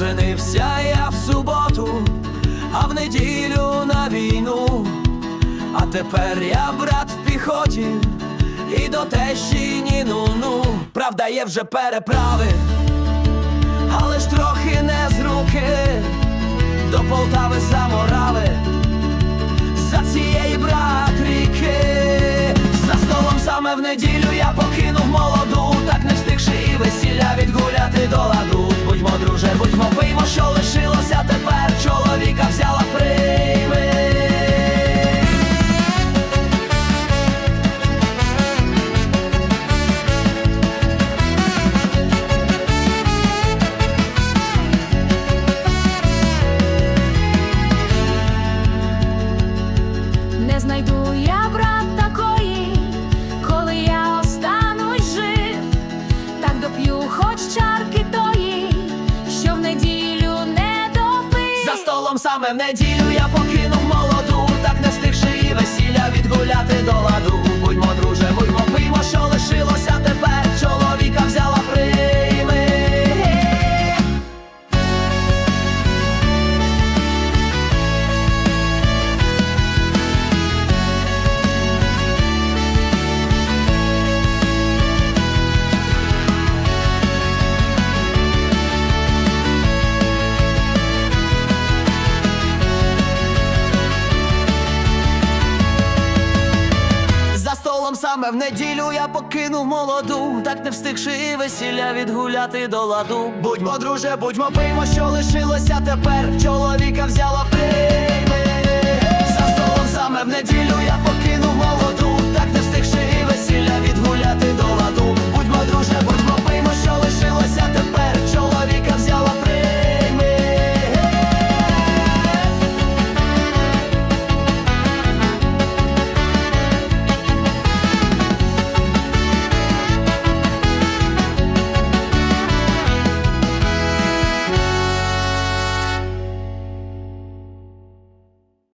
Оженився я в суботу, а в неділю на війну. А тепер я брат в піхоті, і до тещі ні ну ну. Правда, є вже переправи, але ж трохи не з руки. До Полтави за Морави, за цієї брат ріки. За столом саме в неділю я покинув молоду, так не встигши і весілля відгуляти до чарки тої, що в неділю не допив. За столом саме в неділю я покинув саме в неділю я покинув молоду, так не встигши весілля відгуляти до ладу. Будьмо, друже, будьмо, пиймо, що лишилося тепер. Чоловіка взяла в